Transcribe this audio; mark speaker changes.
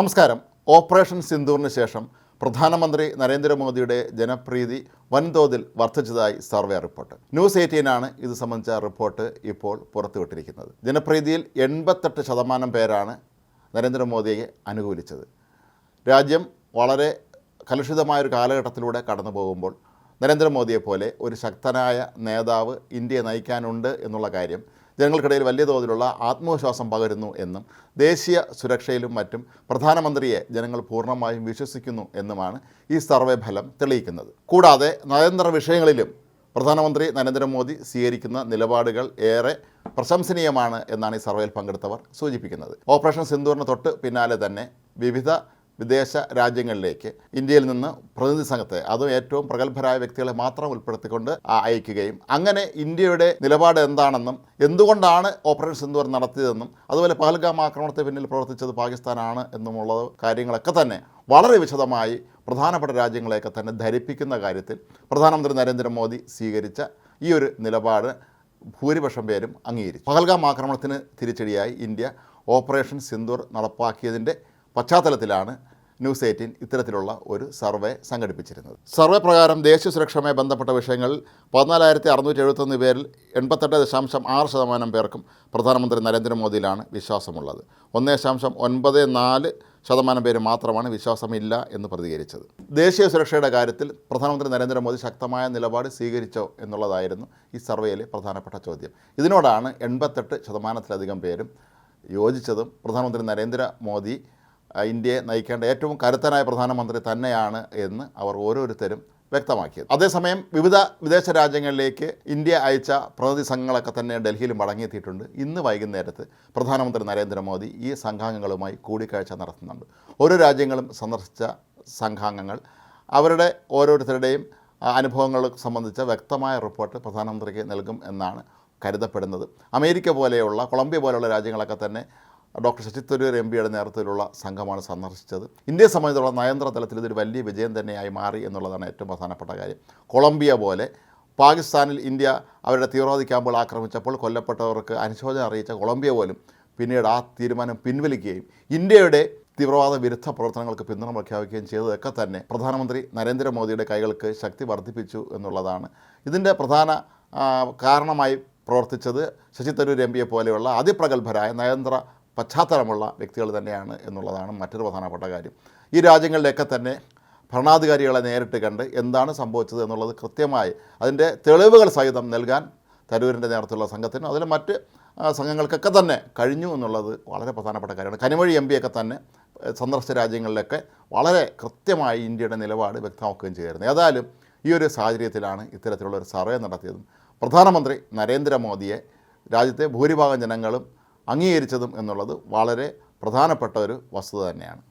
Speaker 1: നമസ്കാരം. ഓപ്പറേഷൻ സിന്ദൂറിന് ശേഷം പ്രധാനമന്ത്രി നരേന്ദ്രമോദിയുടെ ജനപ്രീതി വൻതോതിൽ വർദ്ധിച്ചതായി സർവേ റിപ്പോർട്ട്. ന്യൂസ് എയ്റ്റീനാണ് ഇത് സംബന്ധിച്ച റിപ്പോർട്ട് ഇപ്പോൾ പുറത്തുവിട്ടിരിക്കുന്നത്. ജനപ്രീതിയിൽ എൺപത്തെട്ട് ശതമാനം പേരാണ് നരേന്ദ്രമോദിയെ അനുകൂലിച്ചത്. രാജ്യം വളരെ കലുഷിതമായൊരു കാലഘട്ടത്തിലൂടെ കടന്നു പോകുമ്പോൾ നരേന്ദ്രമോദിയെപ്പോലെ ഒരു ശക്തനായ നേതാവ് ഇന്ത്യയെ നയിക്കാനുണ്ട് എന്നുള്ള കാര്യം ജനങ്ങൾക്കിടയിൽ വലിയ തോതിലുള്ള ആത്മവിശ്വാസം പകരുന്നു എന്നും ദേശീയ സുരക്ഷയിലും മറ്റും പ്രധാനമന്ത്രിയെ ജനങ്ങൾ പൂർണമായും വിശ്വസിക്കുന്നു എന്നുമാണ് ഈ സർവേ ഫലം തെളിയിക്കുന്നത്. കൂടാതെ നയതന്ത്ര വിഷയങ്ങളിലും പ്രധാനമന്ത്രി നരേന്ദ്രമോദി സ്വീകരിക്കുന്ന നിലപാടുകൾ ഏറെ പ്രശംസനീയമാണ് എന്നാണ് ഈ സർവേയിൽ പങ്കെടുത്തവർ സൂചിപ്പിക്കുന്നത്. ഓപ്പറേഷൻ സിന്ദൂറിന് തൊട്ട് പിന്നാലെ തന്നെ വിവിധ വിദേശ രാജ്യങ്ങളിലേക്ക് ഇന്ത്യയിൽ നിന്ന് പ്രതിനിധി സംഘത്തെ അതും ഏറ്റവും പ്രഗത്ഭരായ വ്യക്തികളെ മാത്രം ഉൾപ്പെടുത്തിക്കൊണ്ട് അയക്കുകയും അങ്ങനെ ഇന്ത്യയുടെ നിലപാട് എന്താണെന്നും എന്തുകൊണ്ടാണ് ഓപ്പറേഷൻ സിന്ദൂർ നടത്തിയതെന്നും അതുപോലെ പഹൽഗാം ആക്രമണത്തെ പിന്നിൽ പ്രവർത്തിച്ചത് പാകിസ്ഥാനാണ് എന്നുമുള്ള കാര്യങ്ങളൊക്കെ തന്നെ വളരെ വിശദമായി പ്രധാനപ്പെട്ട രാജ്യങ്ങളെയൊക്കെ തന്നെ ധരിപ്പിക്കുന്ന കാര്യത്തിൽ പ്രധാനമന്ത്രി നരേന്ദ്രമോദി സ്വീകരിച്ച ഈ ഒരു നിലപാട് ഭൂരിപക്ഷം പേരും അംഗീകരിച്ചു. പഹൽഗാം ആക്രമണത്തിന് തിരിച്ചടിയായി ഇന്ത്യ ഓപ്പറേഷൻ സിന്ദൂർ നടപ്പാക്കിയതിന്റെ പശ്ചാത്തലത്തിലാണ് ന്യൂസ് എയ്റ്റീൻ ഇത്തരത്തിലുള്ള ഒരു സർവേ സംഘടിപ്പിച്ചിരുന്നത്. സർവേ പ്രകാരം ദേശീയ സുരക്ഷയുമായി ബന്ധപ്പെട്ട വിഷയങ്ങളിൽ പതിനാലായിരത്തി അറുന്നൂറ്റി എഴുപത്തൊന്ന് പേരിൽ എൺപത്തെട്ട് ദശാംശം ആറ് ശതമാനം പേർക്കും പ്രധാനമന്ത്രി നരേന്ദ്രമോദിയിലാണ് വിശ്വാസമുള്ളത്. ഒന്ന് ദശാംശം ഒൻപത് നാല് ശതമാനം പേര് മാത്രമാണ് വിശ്വാസമില്ല എന്ന് പ്രതികരിച്ചത്. ദേശീയ സുരക്ഷയുടെ കാര്യത്തിൽ പ്രധാനമന്ത്രി നരേന്ദ്രമോദി ശക്തമായ നിലപാട് സ്വീകരിച്ചോ എന്നുള്ളതായിരുന്നു ഈ സർവേയിലെ പ്രധാനപ്പെട്ട ചോദ്യം. ഇതിനോടാണ് എൺപത്തെട്ട് ശതമാനത്തിലധികം പേരും യോജിച്ചതും പ്രധാനമന്ത്രി നരേന്ദ്രമോദി ഇന്ത്യയെ നയിക്കേണ്ട ഏറ്റവും കരുത്തനായ പ്രധാനമന്ത്രി തന്നെയാണ് എന്ന് അവർ ഓരോരുത്തരും വ്യക്തമാക്കിയത്. അതേസമയം വിവിധ വിദേശ രാജ്യങ്ങളിലേക്ക് ഇന്ത്യ അയച്ച പ്രതിനിധി സംഘങ്ങളൊക്കെ തന്നെ ഡൽഹിയിൽ മടങ്ങിയെത്തിയിട്ടുണ്ട്. ഇന്ന് വൈകുന്നേരത്ത് പ്രധാനമന്ത്രി നരേന്ദ്രമോദി ഈ സംഘാംഗങ്ങളുമായി കൂടിക്കാഴ്ച നടത്തുന്നുണ്ട്. ഓരോ രാജ്യങ്ങളും സന്ദർശിച്ച സംഘാംഗങ്ങൾ അവരുടെ ഓരോരുത്തരുടെയും അനുഭവങ്ങൾ സംബന്ധിച്ച വ്യക്തമായ റിപ്പോർട്ട് പ്രധാനമന്ത്രിക്ക് നൽകും എന്നാണ് കരുതപ്പെടുന്നത്. അമേരിക്ക പോലെയുള്ള കൊളംബിയ പോലെയുള്ള രാജ്യങ്ങളൊക്കെ തന്നെ ഡോക്ടർ ശശി തരൂർ എം പിയുടെ നേതൃത്വത്തിലുള്ള സംഘമാണ് സന്ദർശിച്ചത്. ഇന്ത്യയെ സംബന്ധിച്ചുള്ള നയന്ത്ര തലത്തിൽ ഇതൊരു വലിയ വിജയം തന്നെയായി മാറി എന്നുള്ളതാണ് ഏറ്റവും പ്രധാനപ്പെട്ട കാര്യം. കൊളംബിയ പോലെ പാകിസ്ഥാനിൽ ഇന്ത്യ അവരുടെ തീവ്രവാദി ക്യാമ്പുകൾ ആക്രമിച്ചപ്പോൾ കൊല്ലപ്പെട്ടവർക്ക് അനുശോചനം അറിയിച്ച കൊളംബിയ പോലും പിന്നീട് ആ തീരുമാനം പിൻവലിക്കുകയും ഇന്ത്യയുടെ തീവ്രവാദ വിരുദ്ധ പ്രവർത്തനങ്ങൾക്ക് പിന്തുണ പ്രഖ്യാപിക്കുകയും ചെയ്തതൊക്കെ തന്നെ പ്രധാനമന്ത്രി നരേന്ദ്രമോദിയുടെ കൈകൾക്ക് ശക്തി വർദ്ധിപ്പിച്ചു എന്നുള്ളതാണ്. ഇതിന്റെ പ്രധാന കാരണമായി പ്രവർത്തിച്ചത് ശശി തരൂർ എം പിയെ പോലെയുള്ള അതിപ്രഗത്ഭരായ നയതന്ത്ര പശ്ചാത്തലമുള്ള വ്യക്തികൾ തന്നെയാണ് എന്നുള്ളതാണ് മറ്റൊരു പ്രധാനപ്പെട്ട കാര്യം. ഈ രാജ്യങ്ങളിലൊക്കെ തന്നെ ഭരണാധികാരികളെ നേരിട്ട് കണ്ട് എന്താണ് സംഭവിച്ചത് എന്നുള്ളത് കൃത്യമായി അതിന്റെ തെളിവുകൾ സഹിതം നൽകാൻ തരൂരിന്റെ നേതൃത്വമുള്ള സംഘത്തിനും അതിൽ മറ്റ് സംഘങ്ങൾക്കൊക്കെ തന്നെ കഴിഞ്ഞു എന്നുള്ളത് വളരെ പ്രധാനപ്പെട്ട കാര്യമാണ്. കനിമൊഴി എം പിയൊക്കെ തന്നെ സന്ദർശിച്ച രാജ്യങ്ങളിലൊക്കെ വളരെ കൃത്യമായി ഇന്ത്യയുടെ നിലപാട് വ്യക്തമാക്കുകയും ചെയ്തിരുന്നു. ഏതായാലും ഈ ഒരു സാഹചര്യത്തിലാണ് ഇത്തരത്തിലുള്ള ഒരു സർവേ നടത്തിയതും. പ്രധാനമന്ത്രി നരേന്ദ്രമോദിയെ രാജ്യത്തെ ഭൂരിഭാഗം ജനങ്ങളും അംഗീകരിച്ചതും എന്നുള്ളത് വളരെ പ്രധാനപ്പെട്ട ഒരു വസ്തുത തന്നെയാണ്.